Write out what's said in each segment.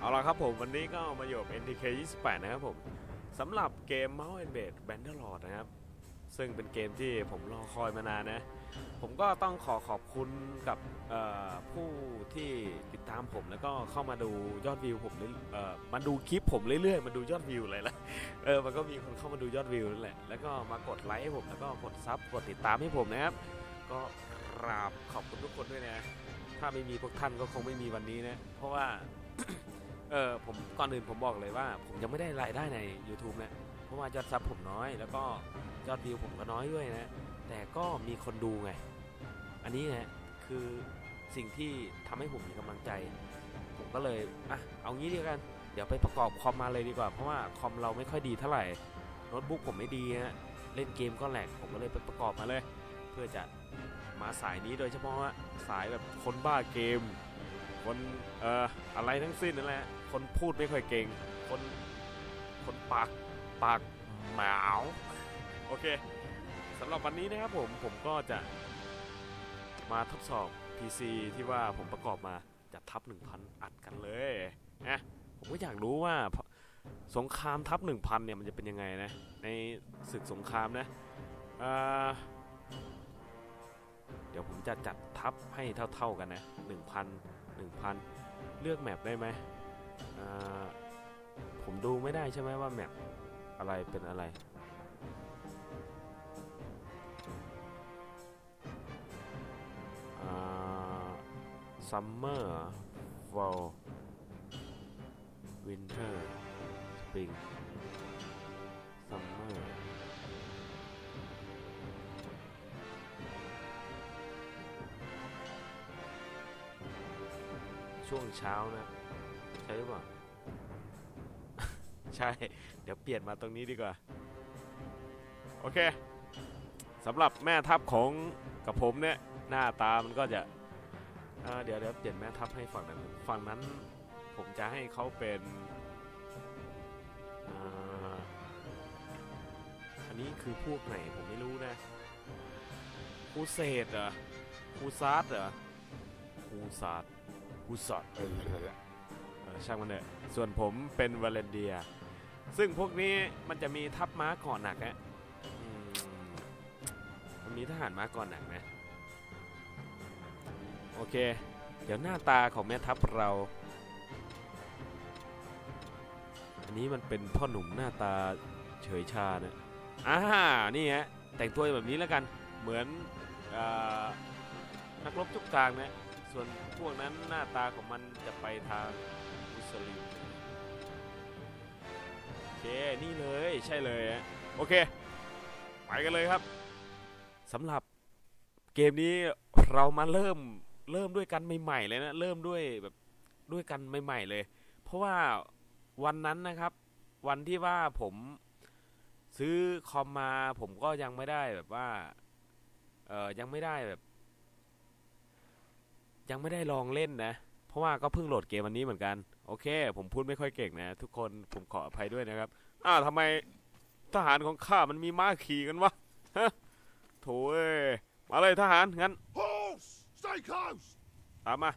เอาละครับผมวันนี้ก็มาอยู่กับ NTK 28 นะครับผมสำหรับเกม Mouse and b a d e Bannerlord นะครับ ซึ่งเป็นเกมที่ผมรอคอยมานานนะ ผมก็ต้องขอขอบคุณกับผู้ที่ติดตามผมแล้วก็เข้ามาดูยอดวิวผมเรื่อมาดูคลิปผมเรื่อยๆ มาดูยอดวิวอะไรละเออมันก็มีคนเข้ามาดูยอดวิวนั่นแหละแล้วก็มากดไลค์ให้ผมแล้วก็กดซับกดติดตามให้ผมนะครับ ก็กราบขอบคุณทุกคนด้วยนะ ถ้าไม่มีพวกท่านก็คงไม่มีวันนี้นะ เพราะว่า เออผมก่อนอื่นผมบอกเลยว่า ผมยังไม่ได้รายได้ใน YouTube นะเพราะว่ายอดซับผมน้อย แล้วก็ยอดวิวผมก็น้อยด้วยนะ แต่ก็มีคนดูไง อันนี้นะคือสิ่งที่ทำให้ผมมีกำลังใจ ผมก็เลยอะเอางี้ดีกัน เดี๋ยวไปประกอบคอมมาเลยดีกว่า เพราะว่าคอมเราไม่ค่อยดีเท่าไหร่โน้ตบุ๊กผมไม่ดีฮะเล่นเกมก็แหลกผมก็เลยไปประกอบมาเลย เพื่อจะมาสายนี้โดยเฉพาะสายแบบคนบ้าเกมคนเอ่ออะไรทั้งสิ้นนั่นแหละ คนพูดไม่ค่อยเก่ง คน คนปาก ปากหมาวโอเคสำหรับวันนี้นะครับผม ผมก็จะมาทดสอบ PC ที่ว่าผมประกอบมาจะทับ 1,000 อัดกันเลยนะผมก็อยากรู้ว่าสงครามทับ 1,000 เนี่ย มันจะเป็นยังไงนะ ในศึกสงครามนะเเดี๋ยวผมจะจัดทับให้เท่า ๆกันนะ 1,000 1,000 เลือกแมปได้ไหม ผมดูไม่ได้ใช่ไหมว่าแมปอะไรเป็นอะไรอ่า summer fall winter spring summer ช่วงเช้านะ ช่หรือเปล่า ใช่ เดี๋ยวเปลี่ยนมาตรงนี้ดีกว่า โอเคสำหรับแม่ทัพของกับผมเนี่ย หน้าตามันก็จะเเดี๋ยวเดี๋ยวเปลี่ยนแม่ทัพให้ฝั่งนั้น ฝั่งนั้นผมจะให้เขาเป็นอันนี้คือพวกไหนผมไม่รู้นะคูเศษเหรอคูซาร์เหรอคูซาร์คูซาร์ด ช่างมันเถอะส่วนผมเป็นวาเลนเดีย ซึ่งพวกนี้มันจะมีทัพม้าก่อนหนักฮะมันมีทหารม้าก่อนหนักนะโอเค เดี๋ยวหน้าตาของแม่ทัพเรา อันนี้มันเป็นพ่อหนุ่มหน้าตาเฉยชานะอ่านี่ฮะแต่งตัวแบบนี้แล้วกันเหมือนอนักรบทุกทางนะส่วนพวกนั้นหน้าตาของมันจะไปทาง สลิมโอเค นี่เลยใช่เลยฮะโอเค ไปกันเลยครับสำหรับเกมนี้เรามาเริ่มเริ่มด้วยกันใหม่ๆเลยนะ เริ่มด้วยแบบด้วยกันใหม่ๆเลย เพราะว่าวันนั้นนะครับ วันที่ว่าผมซื้อคอมมาผมก็ยังไม่ได้แบบว่าเออยังไม่ได้แบบ ยังไม่ได้ลองเล่นนะ เพราะว่าก็เพิ่งโหลดเกมวันนี้เหมือนกัน โอเค ผมพูดไม่ค่อยเก่งนะ ทุกคนผมขออภัยด้วยนะครับ อ้าวทำไมทหารของข้ามันมีม้าขี่กันวะฮะโถ่เอ้ยมาเลยทหารงั้น Horse! Stay close! ตามมา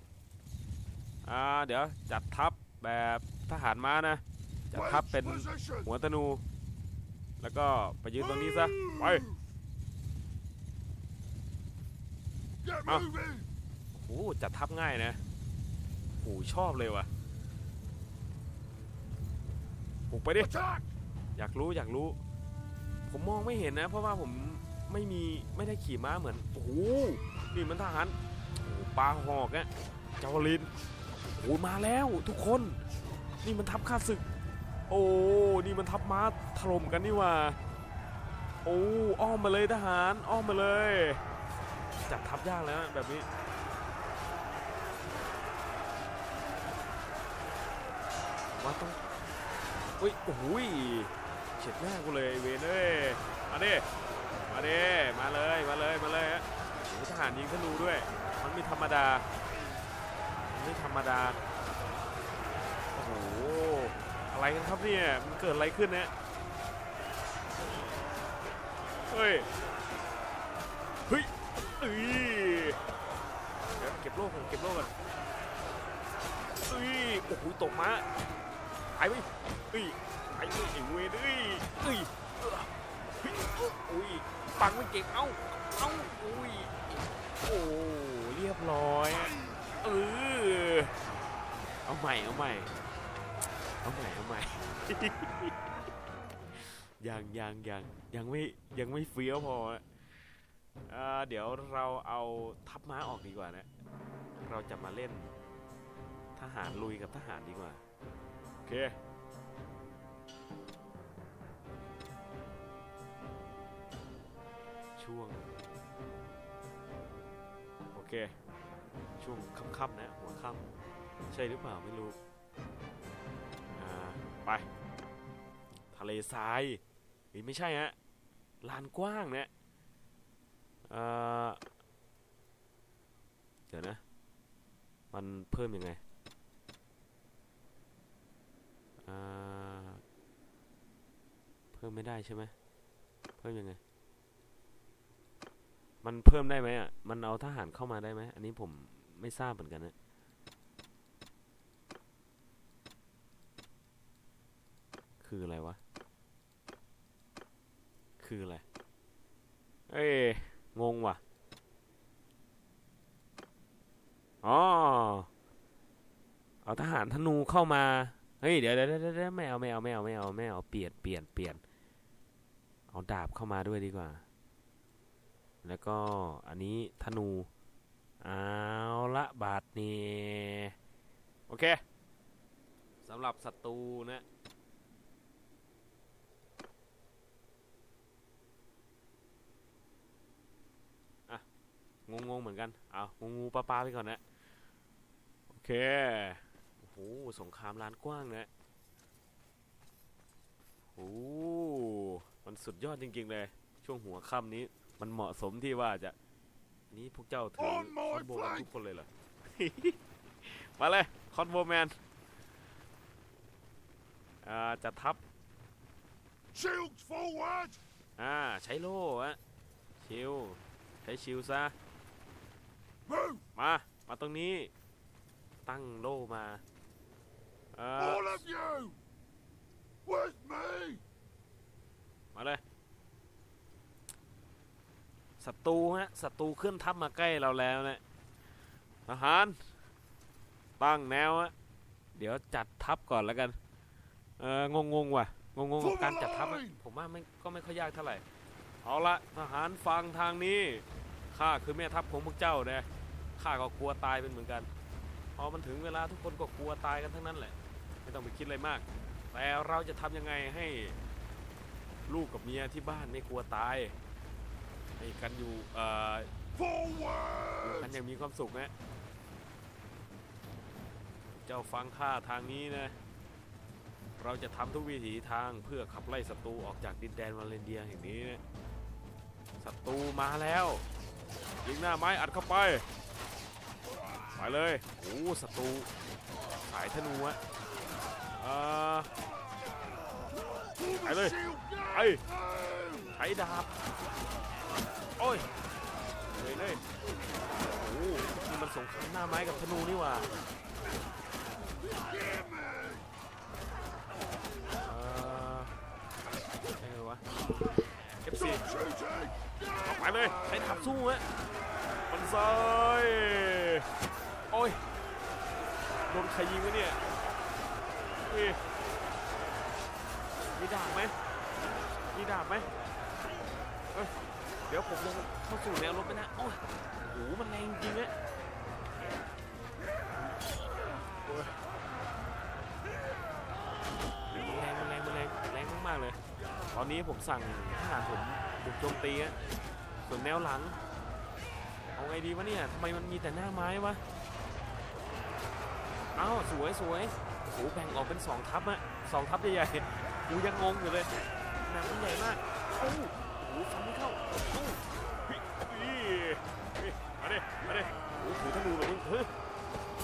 อ่าเดี๋ยวจัดทัพแบบทหารม้านะ จัดทัพเป็น position! หัวธนู แล้วก็ไปยืนตรงนี้ซะไป Move! Get Ah. moving! โอ้โหจัดทัพง่ายนะโอ้โหชอบเลยว่ะ บุกไปดิ อยากรู้อยากรู้ ผมมองไม่เห็นนะ เพราะว่าผมไม่มีไม่ได้ขี่ม้าเหมือน โอ้โห นี่มันทหารโอ้โหปลาหอกอะจาวลินโอ้มาแล้วทุกคน นี่มันทัพข้าศึก โอ้ นี่มันทัพม้าถล่มกันนี่หว่า โอ้อ้อมมาเลยทหารอ้อมมาเลย จัดทัพยากแล้วนะแบบนี้มาต้อง อุ้ยโอ้ยเฉียดหน้ากูเลยไอ้เวนเอ้ยมาดิมาดิมาเลยมาเลยมาเลยฮะทหารยิงธนูด้วย มันไม่ธรรมดามันไม่ธรรมดาโอ้โหอะไรกันครับเนี่ยมันเกิดอะไรขึ้นเนี่ยเฮ้ยเฮ้ยเอ้ยเดี๋ยวเก็บโล่ก่อนเก็บโล่ก่อนเอ้ยโอ้โหตกมาไปไป เอ้ยไปไปไอ้เวรเอ้ยเอ้ยเออเฮ้ยอุ้ยปังไม่เก่งเอ้าเอ้าอุ้ยโอ้เรียบร้อยเออเอาใหม่เอาใหม่เอาใหม่เอาใหม่ยังยังยังยังไม่ยังไม่เฟี้ยวพออะอ่าเดี๋ยวเราเอาทัพม้าออกดีกว่านะ เราจะมาเล่นทหารลุยกับทหารดีกว่า โอเค ช่วง โอเค ช่วงค่ำๆนะ หัวค่ำใช่หรือเปล่าไม่รู้ อ่า ไป ทะเลทรายเฮ้ยไม่ใช่ฮะลานกว้างเนี่ยเอ่อเดี๋ยวนะ มันเพิ่มยังไงเพิ่มไม่ได้ใช่ไหมเพิ่มยังไง มันเพิ่มได้ไหมอะ มันเอาทหารเข้ามาได้ไหม อันนี้ผมไม่ทราบเหมือนกันนะคืออะไรวะ คืออะไร เอ้ยงงว่ะ อ๋อ เอาทหารธนูเข้ามา เฮ้ย เดี๋ยวเดี๋ยวเดี๋ยวเดี๋ยวไม่เอาไม่เอาไม่เอาไม่เอาไม่เอาเปลี่ยนเปลี่ยนเปลี่ยน เอาดาบเข้ามาด้วยดีกว่า แล้วก็อันนี้ธนู เอาละบาทนี่โอเคสำหรับศัตรูนะงงงๆเหมือนกัน เอางูงูปลาปลาไปก่อนนะ โอเค โอ้โห สงครามลานกว้างนะโอ้โหมันสุดยอดจริง ๆ เลย ช่วงหัวค่ำนี้ มันเหมาะสมที่ว่าจะ นี่พวกเจ้าถือ On ค my อนโบกัน flank ทุกคนเลยเหรอ มาเลย คอนโบแมนอ่าจะทับ Shields forward! อ่า ใช้โล่อะชิวใช้ชิวซะ Move! มา มาตรงนี้ ตั้งโล่มาเอ่อ All of you! With me! มาเลย ศัตรูฮะศัตรูเคลื่อนทัพมาใกล้เราแล้วนะทหารตั้งแนวฮะเดี๋ยวจัดทัพก่อนแล้วกันเอองงงๆว่ะงงงๆกับการจัดทัพอะผมว่าไม่ก็ไม่ค่อยยากเท่าไหร่เอาละทหารฟังทางนี้ข้าคือแม่ทัพของพวกเจ้านะข้าก็กลัวตายเป็นเหมือนกันพอมันถึงเวลาทุกคนก็กลัวตายกันทั้งนั้นแหละ ไม่ต้องไปคิดอะไรมาก แต่เราจะทำยังไงให้ลูกกับเมียที่บ้านไม่กลัวตาย ให้กันอยู่เอ่ออยู่กัน Forward! อย่างมีความสุขนะเจ้าฟังข้าทางนี้นะ เราจะทำทุกวิถีทางเพื่อขับไล่ศัตรูออกจากดินแดนวาเลนเดียแห่งนี้นะศัตรูมาแล้วยิงหน้าไม้อัดเข้าไปไปเลยโอ้ศัตรูสายธนูอะเอ่อ Pull Ai the ơi. shield down! Ai? Move! ใช้ดาบ อ้ยเลยเลยโอ้นี่มันสงครามหน้าไม้กับธนูนี่หว่า Give me! เอ่อใช่ไงวะ F4 Stop shooting! เอาไปเลยใช้ดาบสู้ฮะมันซ้ายโอ้ยโดนใครยิงวะเนี่ยเฮ้ยมีดาบไหมมีดาบไหมเอ้ย ดี๋ยวผมลงเข้าสู่แนวรบไปนะ โอ้ยโหมันแรงจริงอะโอ้ยมันแรงมันแรงมันแรงแรงมากๆเลย ตอนนี้ผมสั่งทหารผมบุกโจมตีอะส่วนแนวหลัง เอาไงดีวะเนี่ยทำไมมันมีแต่หน้าไม้วะ เอ้าสวยสวยโอ้แบ่งออกเป็นสองทัพอะสองทัพใหญ่ๆกูยังงงอยู่เลยหนังมันใหญ่มากโอ้ หโอ้ฝันเข้าโอ้โหเฮ้ยเฮ้ยเฮ้ยมาดิมาดิโอ้โหถือธนูเหรอมึงเฮ้ย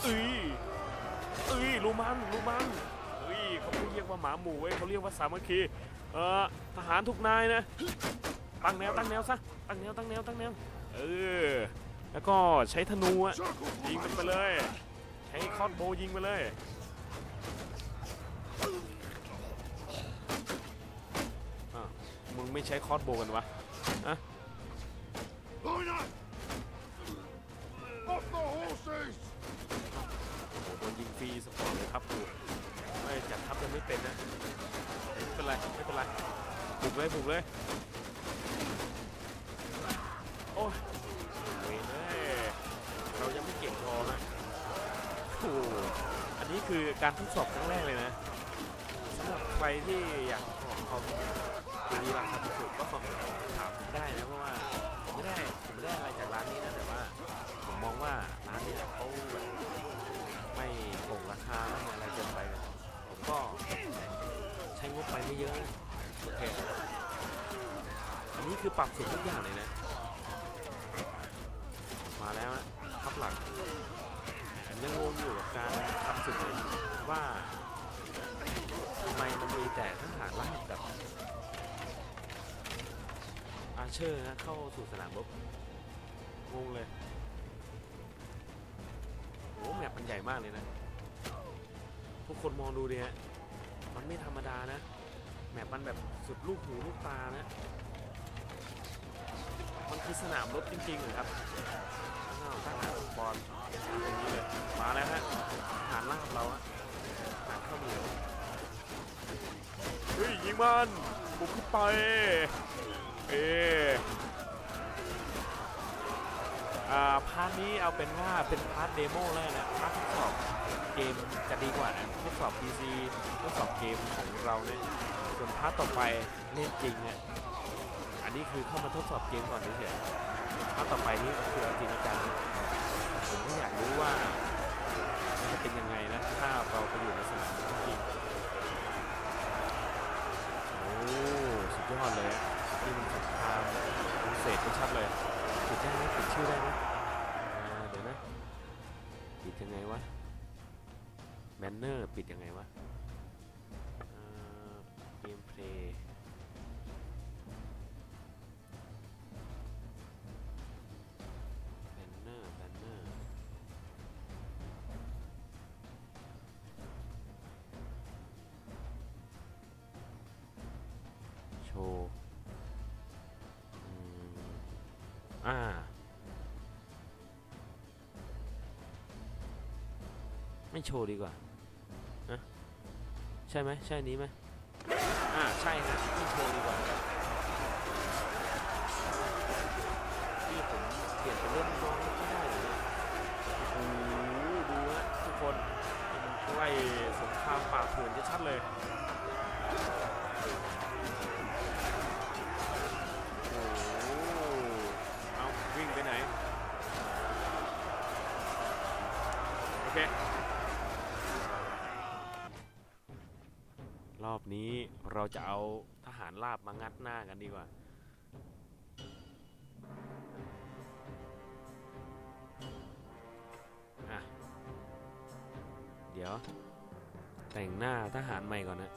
เอ้ยเอ้ยลูมันลูมันเฮ้ยเขาไม่เรียกว่าหมาหมู่เว้ยเขาเรียกว่าสามัคคีเอ่อทหารทุกนายนะตั้งแนวตั้งแนวซะตั้งแนวตั้งแนวตั้งแนวเออแล้วก็ใช้ธนูอะยิงมันไปเลยใช้คอสโบยิงไปเลย มึงไม่ใช้คอร์สโบกันวะ Line up! Off the horses! โอ้โหโดนยิงฟรีสปอร์ตเลยครับกูไม่จัดทับยังไม่เป็นนะไม่เป็นไรไม่เป็นไรบุกเลยบุกเลยโอ้ยเว้ยเอ้ยเรายังไม่เก่งพอนะโอ้อันนี้คือการทดสอบครั้งแรกเลยนะสำหรับใครที่อยากขอเขาดีราคาถูกก็ถามผมได้นะเพราะว่าผมไม่ได้ผมไม่ได้อะไรจากร้านนี้นะแต่ว่าผมมองว่าร้านนี้เขาแบบไม่โกงราคาไม่อะไรเกินไปผมก็ใช้งบไปไม่เยอะโอเคอันนี้คือปรับสุดทุกอย่างเลยนะมาแล้วนะทับหลักผมยังงงอยู่กับการทำสุดเลยว่าทำไมมันมีแต่ทหารลาบกับ เชอร์นะเข้าสู่สนามรบงงเลยโอ้แมปมันใหญ่มากเลยนะ ทุกคนมองดูดิฮะมันไม่ธรรมดานะ แมปมันแบบสุดลูกหูลูกตานะ มันคือสนามรบจริงๆเหรอครับอ้าวตั้งหาบอลตรงนี้เลย มาแล้วฮะฐานลาบเราอะฐานข้าวเหนียวเฮ้ยยิงมันบุกขึ้นไป เออ่าพาร์ทนี้เอาเป็นว่าเป็นพาร์ทเดโมแล้วกันะพาร์ททดสอบเกมจะดีกว่านะทดสอบ PC ทดสอบเกมของเราเนี่ยส่วนพาร์ทต่อไปเล่นจริงเนี่ยอันนี้คือเข้ามาทดสอบเกมก่อนเฉยๆพาร์ทต่อไปนี่ก็คืออาจริงเอาจังผมก็อยากรู้ว่ามันจะเป็นยังไงนะถ้าเราไปอยู่ในสนามจริงโอ้สุดยอดเลย นี่มันสงครามพิเศษชัดเลยติดได้ไหมติดชื่อได้ไหมเดี๋ยวนะ ปิดยังไงวะแมนเนอร์ปิดยังไงวะ ไม่โชว์ดีกว่านะใช่ไหมใช่นี้ไหมอ่าใช่ฮะไม่โชว์ดีกว่าที่ผมเปลี่ยนเป็นเล่นน้องไม่ได้เลยเนี่ยโอ้โหดูนะทุกคนมันใกล้สงครามป่าเถื่อนชัดเลย เราจะเอาทหารราบมางัดหน้ากันดีกว่า อะ เดี๋ยว แต่งหน้าทหารใหม่ก่อนนะ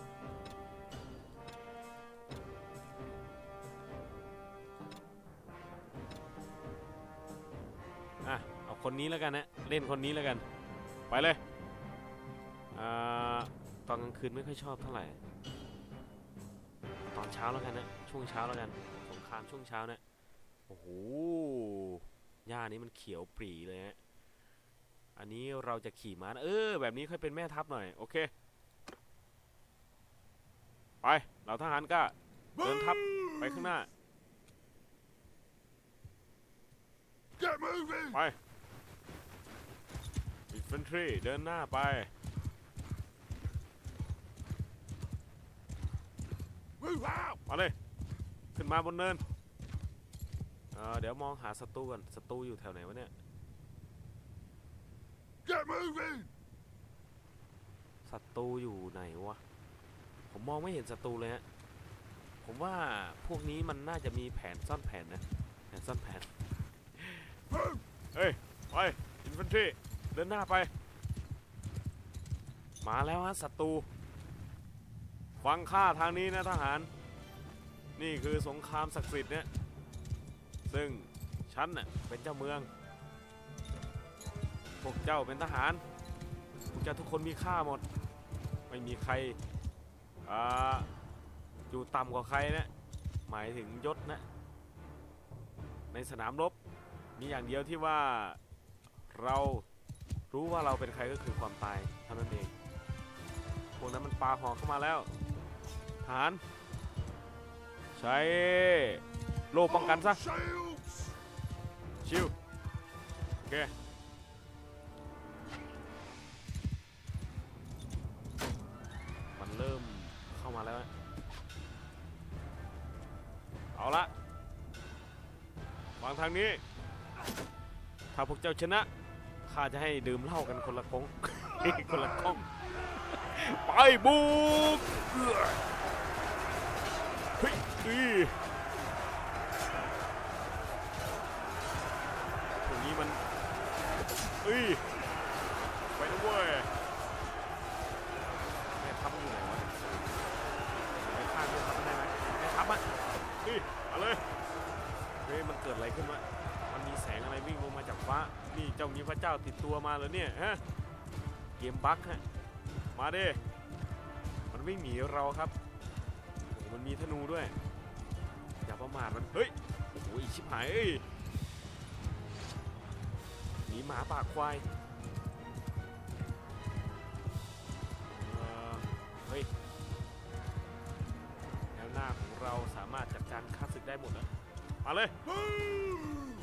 อะ เอาคนนี้แล้วกันนะ เล่นคนนี้แล้วกัน ไปเลย อ่า ตอนกลางคืนไม่ค่อยชอบเท่าไหร่ อนเช้าแล้วกันนะ ช่วงเช้าแล้วกันสงครามช่วงเช้านะโอ้โหหญ้านี้มันเขียวปรีเลยฮะอันนี้เราจะขี่ม้านะเออ แบบนี้ค่อยเป็นแม่ทัพหน่อย โอเค ไปเราทหารกล้าเดินทัพไปข้างหน้า Get moving! ไป infantry เดินหน้าไป Move out! มาเลย ขึ้น มาบนเนินเอ่อเดี๋ยวมองหาศัตรูก่อนศัตรูอยู่แถวไหนวะเนี่ย Get moving! ศัตรูอยู่ไหนวะ ผมมองไม่เห็นศัตรูเลยฮะ ผมว่าพวกนี้มันน่าจะมีแผนซ่อนแผนนะ แผนซ่อนแผน Move! เฮ้ย ไป อินฟันทรีเดินหน้าไป มาแล้วฮะศัตรู ฟังข้าทางนี้นะทหาร นี่คือสงครามศักดิ์สิทธิ์เนี่ยซึ่งฉันน่ะเป็นเจ้าเมือง พวกเจ้าเป็นทหาร พวกเจ้าทุกคนมีค่าหมด ไม่มีใครอ่าอยู่ต่ำกว่าใครนะ หมายถึงยศนะ ในสนามรบ มีอย่างเดียวที่ว่าเรารู้ว่าเราเป็นใครก็คือความตายเท่านั้นเอง พวกนั้นมันปาหอกเข้ามาแล้ว ทหาร ใช้โล่ป้องกันซะ ชิวโอเคมันเริ่มเข้ามาแล้ว เอาละวางทางนี้ ถ้าพวกเจ้าชนะข้าจะให้ดื่มเหล้ากันคนละกงคนละกล้องไปบุก อือเฮ้ยตรงนี้มันเอ้ยไปนะเว้ยแม่ทัพมันอยู่ไหนวะไปฆ่าแม่ทัพมันได้ไหมแม่ทัพอะนี่เอาเลยเฮ้ยมันเกิดอะไรขึ้นวะมันมีแสงอะไรวิ่งลงมาจากฟ้า นี่เจ้ามีพระเจ้าติดตัวมาแล้วเนี่ยฮะ เกมบั๊กฮะ มาดิมันวิ่งหนีเราครับ มันมีธนูด้วย ประมาทมันเฮ้ยโอ้โหอีชิบหายเอ้ยหนีหมาปากควายเอ่อเฮ้ยแนวหน้าของเราสามารถจัดการข้าศึกได้หมดนะมาเลย Move!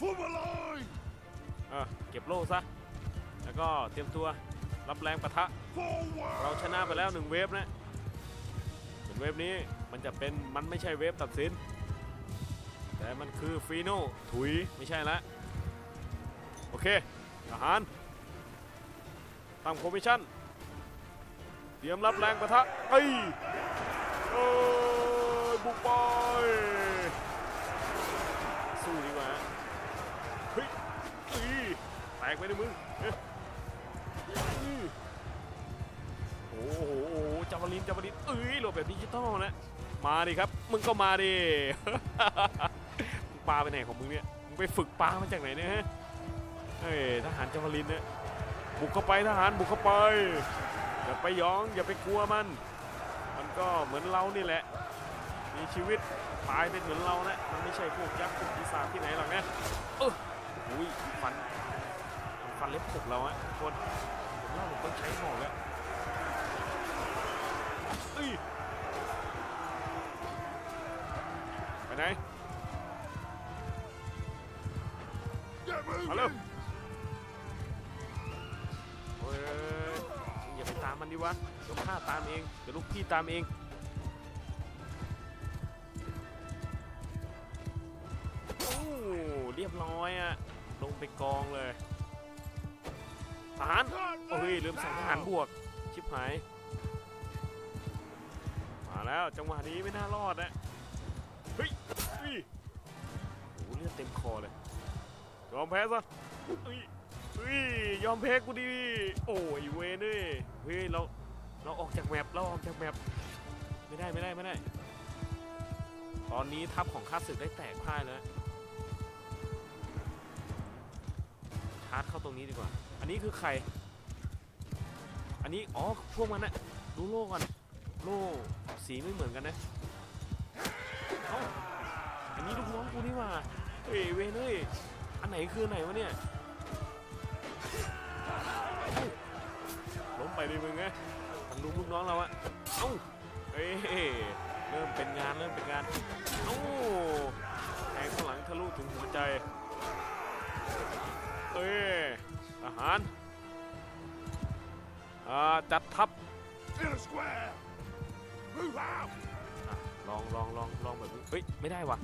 For the line! เออเก็บโล่ซะ แล้วก็เตรียมตัวรับแรงปะทะ Forward! เราชนะไปแล้วหนึ่งเวฟนะส่วน เวฟนี้มันจะเป็นมันไม่ใช่เวฟตัดสิน แต่มันคือฟีโน่ถุยไม่ใช่ละโอเคทหารตั้งโพมิชั่น เตรียมรับแรงปะทะเอ้ยเอ้ยบุกไปสู้ดีกว่าเฮ้ยีแตกไปในมือโอ้โหาวลินจาวลินเอ้ยโหลดแบบดิจิตอลนะ มาดิครับ มึงก็มาดิ ปลาไปไหนของมึงเนี่ย มึงไปฝึกปลามาจากไหนเนี่ยฮะเฮ้ยทหารจาวลินเนี่ยบุกเข้าไปทหารบุกเข้าไป อย่าไปหยองอย่าไปกลัวมัน มันก็เหมือนเรานี่แหละ มีชีวิตตายเป็นเหมือนเรานะมันไม่ใช่พวกยักษ์พวกปีศาจที่ไหนหรอกนะเอออุ้ยฟัน ฟันเล็บขบเราอะคนผมเล่าผมต้องใช้หอกแล้ว อ้ยไปไหน Get moving! Hello. โอ้ยอย่าไปตามมันดิวะเดี๋ยวข้าตามเองเดี๋ยวลูกพี่ตามเองโอ้เรียบร้อยอะลงไปกองเลยทหารโอ้ยลืมสั่งทหารบวก ชิบหายมา แล้ว จังหวะนี้ไม่น่ารอดนะเฮ้ยอุ้ยโอ้โหเลือดเต็มคอเลยยอมแพ้ซะอุ้ยอุ้ยยอมแพ้กูดี โอ้ยเวนเอ้ยเฮ้ยเราเราออกจากแมปเราออกจากแมปไม่ได้ไม่ได้ไม่ได้ ตอนนี้ทัพของข้าศึกได้แตกพ่ายแล้วชาร์จเข้าตรงนี้ดีกว่า อันนี้คือใคร อันนี้อ๋อพวกมันนะดูโล่ก่อนโล่ สีไม่เหมือนกันนะเอ้าอันนี้ลูกน้องกูนี่ว่าเฮ้ยเวนเฮ้ยอันไหนคือไหนวะเนี่ยล้มไปดิมึงไงทางลุงลูกน้องเราอะเอ้าเอ้ยเริ่มเป็นงานเริ่มเป็นงานเอ้าแทงข้างหลังทะลุถึงหัวใจเอ้ยทหารอ่าจัดทัพ อะลองลองลองลองแบบนี้เฮ้ย ไม่ได้ว่ะ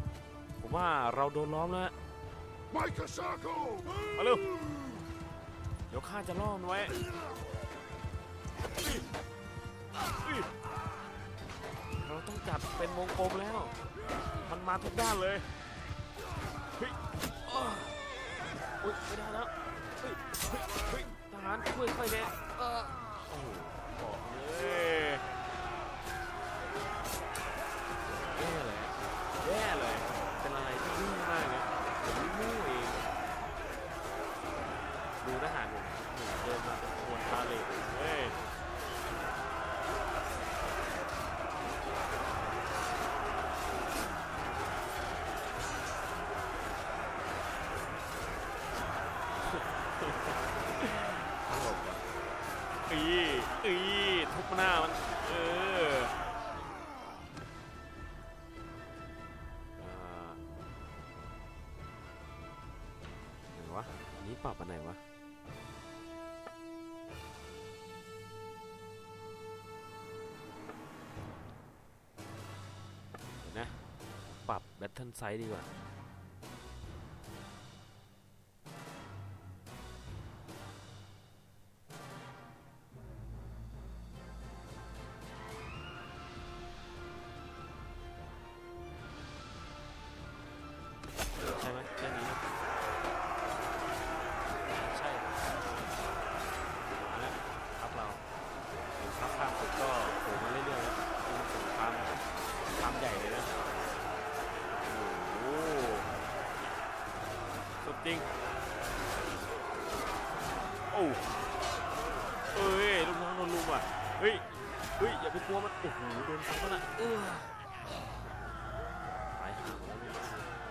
ผมว่าเราโดนล้อมแล้วฮะ Make a circle! Hello. เดี๋ยวข้าจะล่อมันไว้อุ๊ยเราต้องจัดเป็นวงกลมแล้ว มันมาทุกด้านเลยเฮ้ยอ้ออุ๊ยไม่ได้แล้วเฮ้ยเฮ้ยเฮ้ยทหารช่วยค่อยแน่เออ นนี้ปรับอันไหนวะนะ ปรับแบตเทิลไซด์ดีกว่า เฮ้ยเฮ้ยอย่าไปกลัวมันโอ้โหโดนฟันมันอะเออไปหาแล้วเนี่ย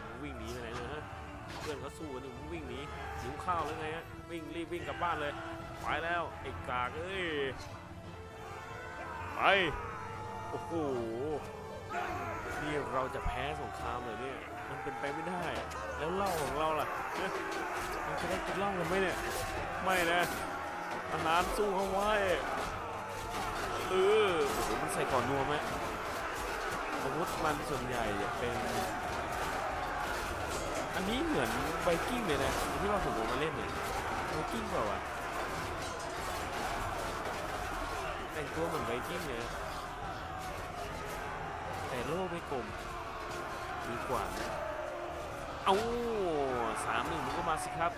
มึงวิ่งหนีไปไหนเนี่ยฮะเพื่อนเขาสู้กันอยู่มึงวิ่งหนีหิวข้าวหรือไงฮะวิ่งรีบวิ่งกลับบ้านเลยไปแล้วไอ้กากเอ้ยไปโอ้โหนี่เราจะแพ้สงครามเลยเนี่ยมันเป็นไปไม่ได้ แล้วเหล้าของเราล่ะเอ๊ะเราจะได้กินเหล้ากันไหมเนี่ยไม่นะทหารสู้เขาไว้ เออโอ้โหมันใส่ก่อนนัวไหมอาวุธมันส่วนใหญ่เป็น อันนี้เหมือนไวกิ้งเลยนะที่ว่าผมเอามาเล่นเนี่ยไวกิ้งเปล่าวะแต่งตัวเหมือนไวกิ้งเลยแต่โล่ไม่กลมดีกว่านะเอาสามหนึ่งมันก็มาสิครับ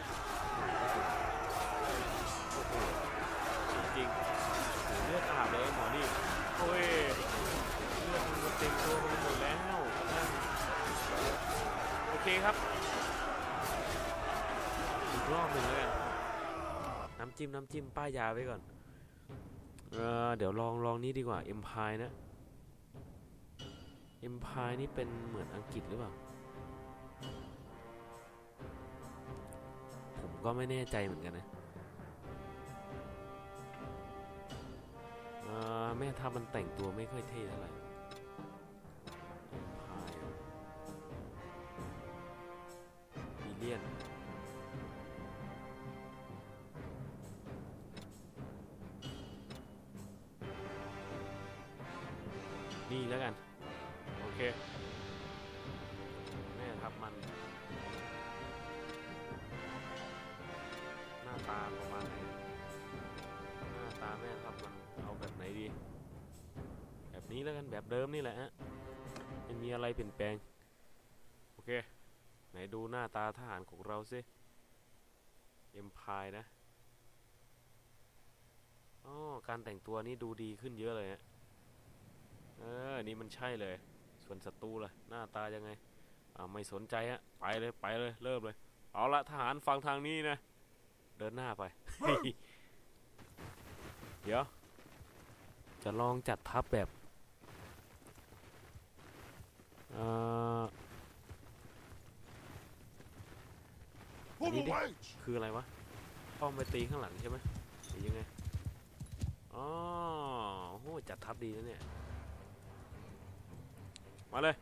โอ้โหจริง ๆโอ้โหเลือดอาบเลยหมอนี่โอ้ยเลือดมันเต็มตัวมันหมดแล้วโอเคครับอีกรอบหนึ่งแล้วกันน้ำจิ้มน้ำจิ้มป้ายยาไว้ก่อนเออเดี๋ยวลองลองนี้ดีกว่า Empire นะ Empire นี่เป็นเหมือนอังกฤษหรือเปล่า ผมก็ไม่แน่ใจเหมือนกันนะ อแม่ทัพมันแต่งตัวไม่ค่อยเท่เท่าไหร่ Empire อีเลียนนี่แล้วกัน โอเค แม่ทับมัน หน้าตาประมาณไหน หน้าตาแม่ทับมัน แบบไหนดี แบบนี้แล้วกันแบบเดิมนี่แหละฮะไม่มีอะไรเปลี่ยนแปลง โอเค ไหนดูหน้าตาทหารของเราสิเอ็มพายนะอ๋อการแต่งตัวนี่ดูดีขึ้นเยอะเลยฮะเออนี่มันใช่เลย ส่วนศัตรูล่ะ หน้าตายังไงอ่าไม่สนใจฮะ ไปเลยไปเลยเริ่มเลย เอาละทหารฟังทางนี้นะ เดินหน้าไป เดี๋ยว จะลองจัดทัพแบบเอ่อ Overweight! คืออะไรวะป้อมไปตีข้างหลังใช่ไหมหรือยังไงอ๋อโหจัดทัพดีนะเนี่ย มาเลย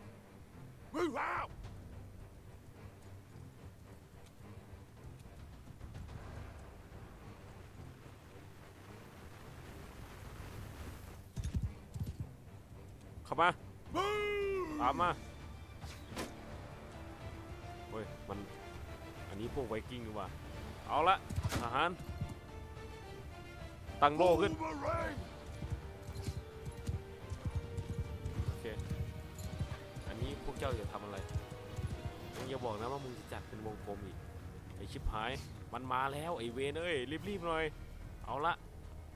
เข้ามาตามมาเฮ้ยมันอันนี้พวกไวกิ้งดีกว่าเอาละทหารตั้งโล่ขึ้นโอเคอันนี้พวกเจ้าจะทำอะไรมึงอย่าบอกนะว่ามึงจะจัดเป็นวงกลมอีกไอชิบหายมันมาแล้วไอเวนเอ้ยรีบๆหน่อย เอาละ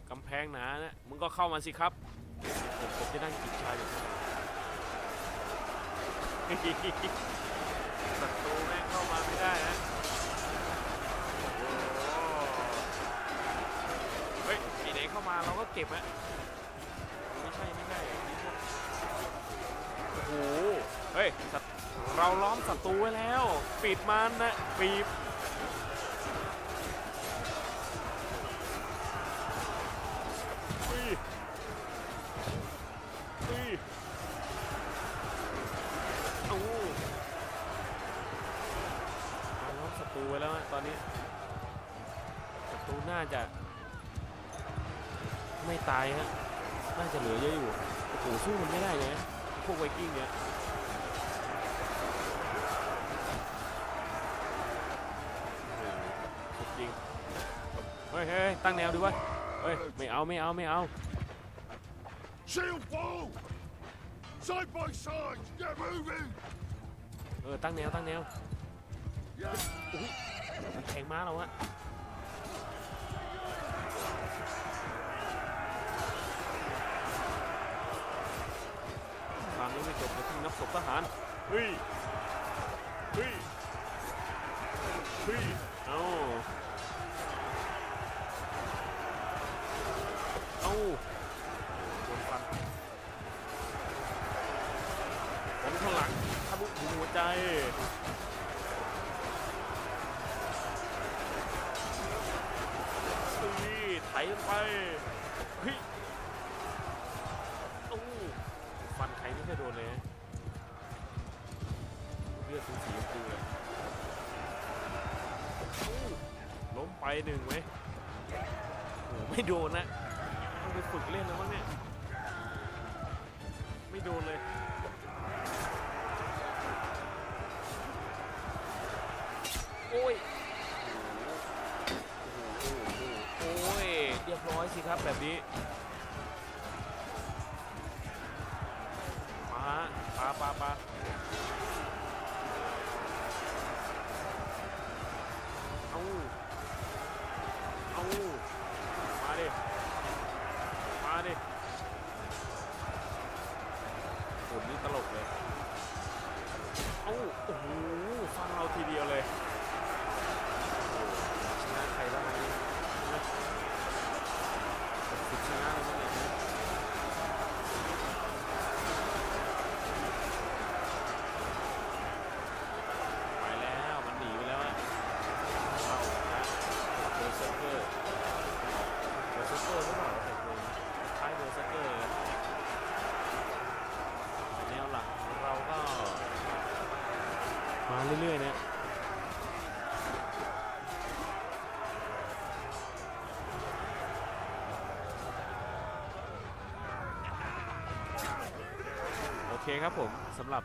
กำแพงหนานะมึงก็เข้ามาสิครับ ผมผมจะนั่งกินชาอยู่ศัตรูแม่งเข้ามาไม่ได้นะโอ้โหเฮ้ยไอแดมาเราก็เก็บอะไม่ใช่ไม่ใช่นี่พวกโอ้โหเฮ้ยศัตเราล้อมศัตรูไว้แล้ว ปิดมันนะปีบ เฮ้ยเฮ้ยตั้งแนวดีวะเฮ้ยไม่เอาไม่เอาไม่เอา Shield fall! Side by side! Get moving! เออตั้งแนวตั้งแนว Yeah! มันแข่งม้าเราอะตามนี้ไม่จบเลยที่นับศพทหารเฮ้ยเฮ้ยเฮ้ยเอา โดนฟันผมข้างหลังทะลุถึงหัวใจนี่ไถลไปเฮ้ยตู้ฟันใครไม่เคยโดนเลยเลือดสูสีกูเลยล้มไปหนึ่งไหมโอ้ไม่โดนนะ ไปฝึกเล่นแล้วมั้งเนี่ย ไม่โดนเลย โอ้ย โอ้ย เรียบร้อยสิครับแบบนี้ คครับผมสำหรับ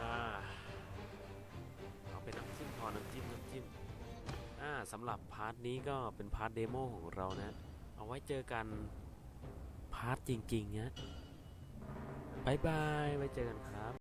อเอาเป็นน้ำจิ้มพอน้ำจิ้มน้ำจิ้มอ่าสำหรับพาร์ทนี้ก็เป็นพาร์ทเดโมของเรานะ เอาไว้เจอกันพาร์ทจริงๆนะบายบายไว้เจอกันครับ